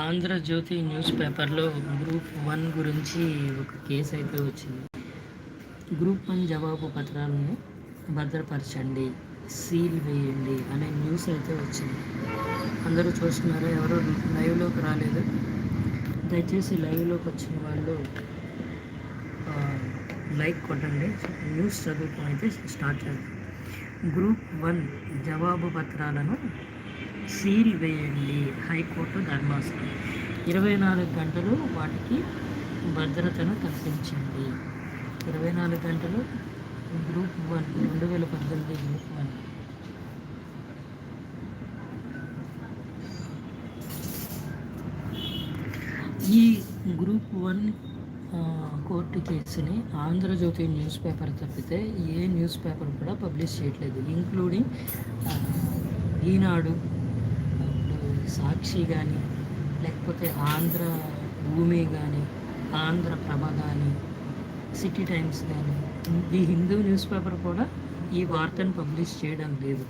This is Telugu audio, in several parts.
ఆంధ్రజ్యోతి న్యూస్ పేపర్లో గ్రూప్ వన్ గురించి ఒక కేసు అయితే వచ్చింది. గ్రూప్ వన్ జవాబు పత్రాలను భద్రపరచండి సీల్ వేయండి అనే న్యూస్ అయితే వచ్చింది. అందరూ చూస్తున్నారు? ఎవరో లైవ్లోకి రాలేదు. దయచేసి లైవ్లోకి వచ్చిన వాళ్ళు లైక్ కొట్టండి. న్యూస్ చదువుతాం అయితే స్టార్ట్ చేద్దాం. గ్రూప్ వన్ జవాబు పత్రాలను సీల్ వేయండి హైకోర్టు ధర్మాసనం. ఇరవై నాలుగు గంటలు వాటికి భద్రతను కల్పించింది ఇరవై నాలుగు గంటలు గ్రూప్ వన్ రెండు వేల పద్దెనిమిది గ్రూప్ వన్. ఈ గ్రూప్ వన్ కోర్టు కేసుని ఆంధ్రజ్యోతి న్యూస్ పేపర్ తప్పితే ఏ న్యూస్ పేపర్ కూడా పబ్లిష్ చేయట్లేదు. ఇంక్లూడింగ్ ఈనాడు సాక్షి కానీ లేకపోతే ఆంధ్ర భూమి కానీ ఆంధ్రప్రభ కానీ సిటీ టైమ్స్ కానీ ది హిందూ న్యూస్ పేపర్ కూడా ఈ వార్తను పబ్లిష్ చేయడం లేదు.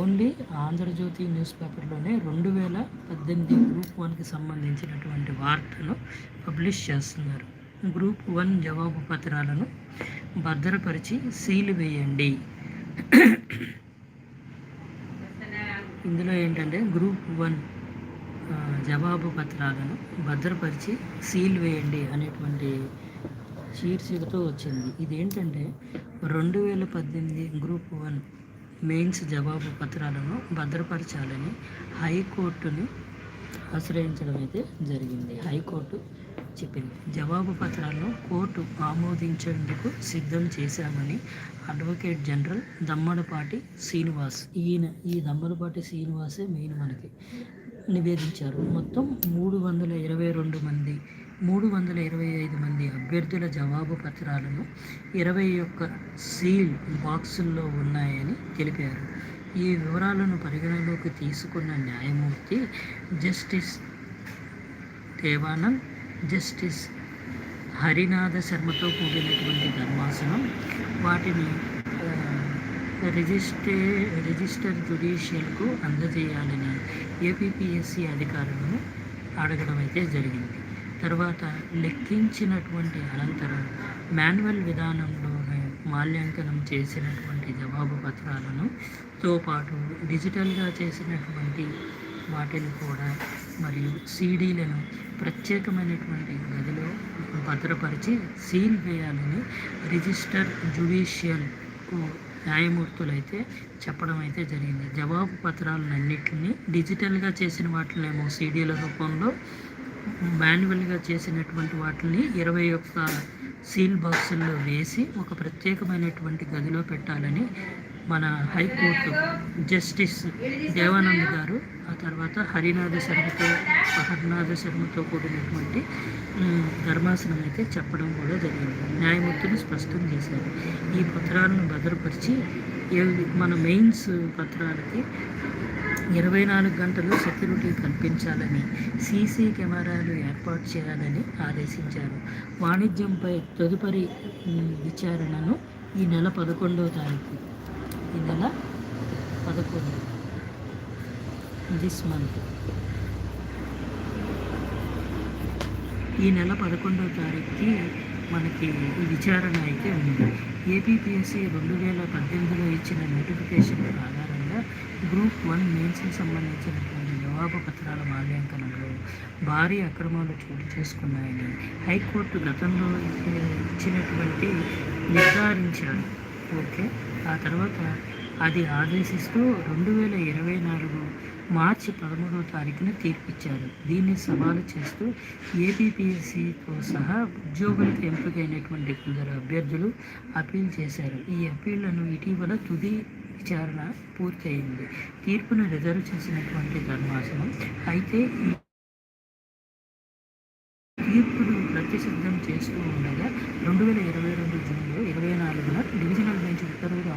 ఓన్లీ ఆంధ్రజ్యోతి న్యూస్ పేపర్లోనే రెండు వేల పద్దెనిమిది గ్రూప్ వన్కి సంబంధించినటువంటి వార్తను పబ్లిష్ చేస్తున్నారు. గ్రూప్ వన్ జవాబు పత్రాలను భద్రపరిచి సీలు వేయండి. ఇందులో ఏంటంటే గ్రూప్ వన్ జవాబు పత్రాలను భద్రపరిచి సీల్ వేయండి అనేటువంటి శీర్షికతో వచ్చింది. ఇదేంటంటే రెండు వేల పద్దెనిమిది గ్రూప్ వన్ మెయిన్స్ జవాబు పత్రాలను భద్రపరచాలని హైకోర్టుని ఆశ్రయించడం అయితే జరిగింది. హైకోర్టు చెప్పింది. జవాబు పత్రాలను కోర్టు ఆమోదించేందుకు సిద్ధం చేశామని అడ్వకేట్ జనరల్ దమ్మడపాటి శ్రీనివాస్. ఈయన ఈ దమ్మడపాటి శ్రీనివాసే మెయిన్ మనకి నివేదించారు. మొత్తం మూడు వందల ఇరవై రెండు మంది మూడు వందల ఇరవై ఐదు మంది అభ్యర్థుల జవాబు పత్రాలను ఇరవై ఒక్క సీల్ బాక్సుల్లో ఉన్నాయని తెలిపారు. ఈ వివరాలను పరిగణలోకి తీసుకున్న న్యాయమూర్తి జస్టిస్ దేవానంద్ జస్టిస్ హరినాథ శర్మతో కూడినటువంటి ధర్మాసనం. వాటిని రిజిస్టే రిజిస్టర్ జ్యుడిషియల్కు అందజేయాలని ఏపీపీఎస్సీ అధికారులను అడగడం అయితే జరిగింది. తర్వాత లెక్కించినటువంటి అనంతరం మాన్యువల్ విధానంలోనే మాల్యాంకనం చేసినటువంటి జవాబు పత్రాలను తో పాటు డిజిటల్గా చేసినటువంటి వాటిని కూడా మరియు సీడీలను ప్రత్యేకమైనటువంటి గదిలో భద్రపరిచి సీల్ వేయాలని రిజిస్టర్ జ్యుడిషియల్కు న్యాయమూర్తులైతే చెప్పడం అయితే జరిగింది. జవాబు పత్రాలన్నింటినీ డిజిటల్గా చేసిన వాటినేమో సీడీల రూపంలో మాన్యువల్గా చేసినటువంటి వాటిని ఇరవై ఒక్క సీల్ బాక్సుల్లో వేసి ఒక ప్రత్యేకమైనటువంటి గదిలో పెట్టాలని మన హైకోర్టు జస్టిస్ దేవానంద్ గారు ఆ తర్వాత హరినాథ శర్మతో హరినాథ శర్మతో కూడినటువంటి ధర్మాసనం అయితే చెప్పడం కూడా జరిగింది. న్యాయమూర్తులు స్పష్టం చేశారు. ఈ పత్రాలను భద్రపరిచి మన మెయిన్స్ పత్రాలకి ఇరవై నాలుగు గంటలు సెక్యూరిటీ కల్పించాలని సీసీ కెమెరాలు ఏర్పాటు చేయాలని ఆదేశించారు. వాణిజ్యంపై తదుపరి విచారణను ఈ నెల పదకొండవ తారీఖు ఈ నెల పదకొండు. దిస్ మంత్ ఈ నెల పదకొండవ తారీఖుకి మనకి ఈ విచారణ అయితే ఉంది. ఏపీపీఎస్సీ రెండు వేల పద్దెనిమిదిలో ఇచ్చిన నోటిఫికేషన్ ఆధారంగా గ్రూప్ వన్ మెయిన్స్కి సంబంధించినటువంటి జవాబు పత్రాల మాల్యాంకనంలో భారీ అక్రమాలు చోటు చేసుకున్నాయని హైకోర్టు గతంలో ఇచ్చినటువంటి నిర్ధారించారు. ఓకే. ఆ తర్వాత అది ఆదేశిస్తూ రెండు వేల ఇరవై నాలుగు మార్చి పదమూడవ తారీఖున తీర్పిచ్చారు. దీన్ని సవాలు చేస్తూ ఏబిపిఎస్సితో సహా ఉద్యోగులకు ఎంపికైనటువంటి కొందరు అభ్యర్థులు అప్పీల్ చేశారు. ఈ అప్పీళ్ళను ఇటీవల తుది విచారణ పూర్తయింది. తీర్పును రిజర్వ్ చేసినటువంటి ధర్మాసనం అయితే ఈ తీర్పును ప్రతిసిద్ధం చేస్తూ ఉండగా రెండు వేల ఇరవై రెండు జూన్లో ఇరవై నాలుగున డివిజనల్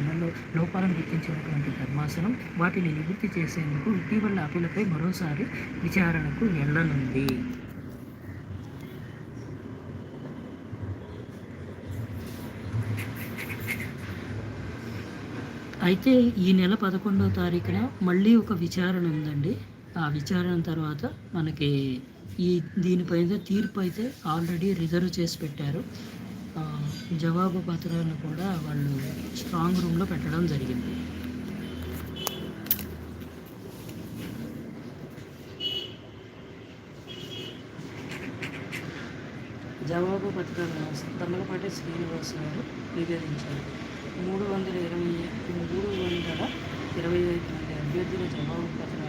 అమల్లో లోపాలను గుర్తించినటువంటి ధర్మాసనం వాటిని నివృత్తి చేసేందుకు ఇటీవల అప్పీలపై మరోసారి విచారణకు వెళ్ళనుంది. అయితే ఈ నెల పదకొండవ తారీఖున మళ్ళీ ఒక విచారణ ఉందండి. ఆ విచారణ తర్వాత మనకి ఈ దీనిపైన తీర్పు అయితే ఆల్రెడీ రిజర్వ్ చేసి పెట్టారు. జవాబు పత్రాలను కూడా వాళ్ళు స్ట్రాంగ్ రూమ్లో పెట్టడం జరిగింది. జవాబు పత్రాలను తమ్మలపాటి శ్రీనివాస్ గారు నివేదించారు. మూడు వందల ఇరవై మూడు వందల ఇరవై ఐదు మంది అభ్యర్థుల జవాబు పత్రాలు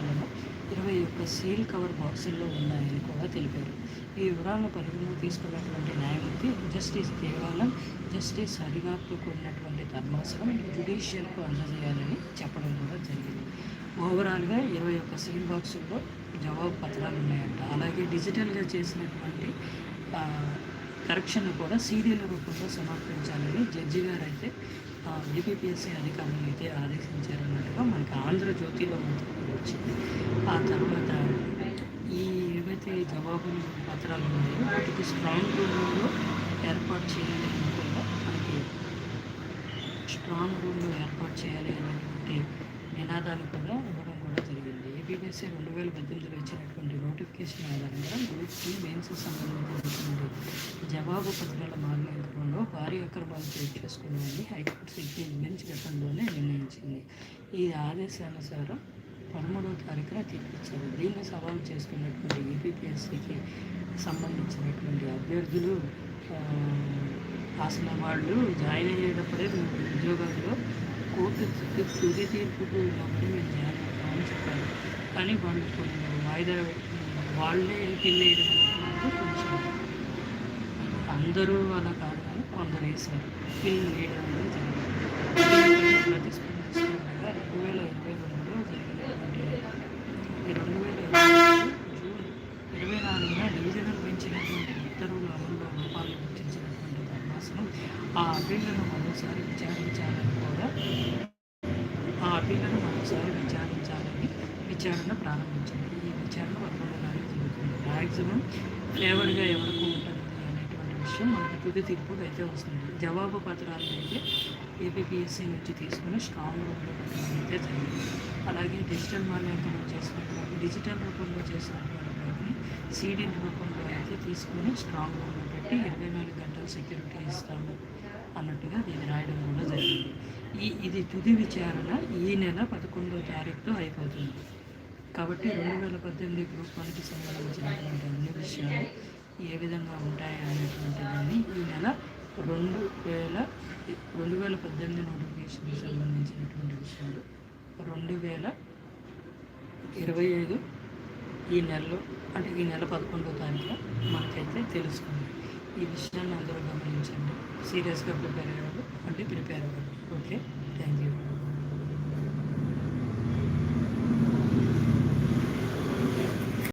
ఇరవై ఒక్క సీల్ కవర్ బాక్సుల్లో ఉన్నాయని కూడా తెలిపారు. ఈ వివరాలను పరిగణలో తీసుకున్నటువంటి న్యాయమూర్తి జస్టిస్ దేవాలయం జస్టిస్ హరిగాప్తో కూడినటువంటి ధర్మాసనం జ్యుడిషియల్కు అందజేయాలని చెప్పడం కూడా జరిగింది. ఓవరాల్గా ఇరవై ఒక్క సీల్ బాక్సుల్లో జవాబు పత్రాలు ఉన్నాయంట అలాగే డిజిటల్గా చేసినటువంటి కరెక్షన్ కూడా సీడీల రూపంలో సమర్పించాలని జడ్జి గారు అయితే ఏపీఎస్సీ అధికారులు అయితే ఆదేశించారన్నట్టుగా మనకి ఆంధ్రజ్యోతిలో మనకు వచ్చింది. ఆ తర్వాత ఈ ఏవైతే జవాబులు పత్రాలు ఉన్నాయో వాటికి స్ట్రాంగ్ రూమ్లో ఏర్పాటు చేయాలి అనుకుంటా మనకి స్ట్రాంగ్ రూమ్లో ఏర్పాటు చేయాలి అనేటువంటి నినాదాలు కూడా ఇవ్వడం కూడా జరిగింది. ఏపీఎస్సీ రెండు వేల పద్దెనిమిదిలో ఇచ్చినటువంటి నోటిఫికేషన్ ఆధారంగా గ్రూప్ టీ మెయిన్స్ సంబంధించినటువంటి జవాబు పత్రాల మార్గంలో భారీ అక్రమాలు చోటు చేసుకున్నాయని హైకోర్టు సిట్టింగ్ బెంచ్ గతంలోనే నిర్ణయించింది. ఈ ఆదేశానుసారం పదమూడవ తారీఖున తీర్పిచ్చారు దీన్ని సవాలు చేసుకున్నటువంటి ఏపీఎస్సికి సంబంధించినటువంటి అభ్యర్థులు ఆ, అసలు వాళ్ళు జాయిన్ అయ్యేటప్పుడే మేము ఉద్యోగాల్లో కోర్టు తుది తీర్పు తీర్పుకు ఉన్నప్పుడు మేము జాయిన్ అవుతామని చెప్పారు. కానీ వాళ్ళు వాయిదా వాళ్ళే పిల్ కొంచెం అందరూ అలా కాదు కానీ కొందరు వేశారు. పిల్ వేయడం అనేది జరిగింది. ప్రతిస్పందిస్తుండగా రెండు వేల ఇరవై రెండులో జరిగినటువంటి ఈ రెండు వేల ఇరవై జూన్ ఇరవై నాలుగున డివిజనల్ పెంచినటువంటి ఉత్తర్వుల అమలులో లోపాలు గుర్తించినటువంటి ధర్మాసనం ఆ అప్పీళ్ళను మరోసారి విచారించాలని కూడా ఆ అప్పీళ్ళను మరోసారి విచారించాలని విచారణ ప్రారంభించింది. ఈ విచారణ పదకొండు జరుగుతుంది మ్యాక్సిమం ఫ్లేవర్గా ఎవరికి ఉంటుంది అనేటువంటి విషయం మనకు తుది తీర్పుకు అయితే వస్తుంది జవాబు పత్రాలు అయితే ఏపీపీఎస్సీ నుంచి తీసుకుని స్ట్రాంగ్ రూపంలో అయితే జరిగింది. అలాగే డిజిటల్ మూల్యాంకనం చేసినటువంటి డిజిటల్ రూపంలో చేసినటువంటి సీడీ రూపంలో అయితే తీసుకుని స్ట్రాంగ్ రూమ్లో పెట్టి ఇరవై నాలుగు గంటలు సెక్యూరిటీ ఇస్తాము అన్నట్టుగా దీన్ని రాయడం కూడా జరిగింది. ఈ ఇది తుది విచారణ ఈ నెల పదకొండో తారీఖుతో అయిపోతుంది. కాబట్టి రెండు వేల పద్దెనిమిది గ్రూప్ వన్కి సంబంధించినటువంటి అన్ని విషయాలు ఏ విధంగా ఉంటాయి అనేటువంటి దాన్ని ఈ నెల రెండు వేల రెండు వేల పద్దెనిమిది నోటిఫికేషన్కి సంబంధించినటువంటి విషయాలు రెండు వేల ఇరవై ఐదు ఈ నెలలో అంటే ఈ నెల పదకొండో తారీఖున మనకైతే తెలుస్తుంది. ఈ విషయాన్ని అందరూ గమనించండి. సీరియస్గా ప్రిపేర్ అయ్యేవాళ్ళు అంటే ప్రిపేర్ అవ్వండి. ఓకే? Thank you.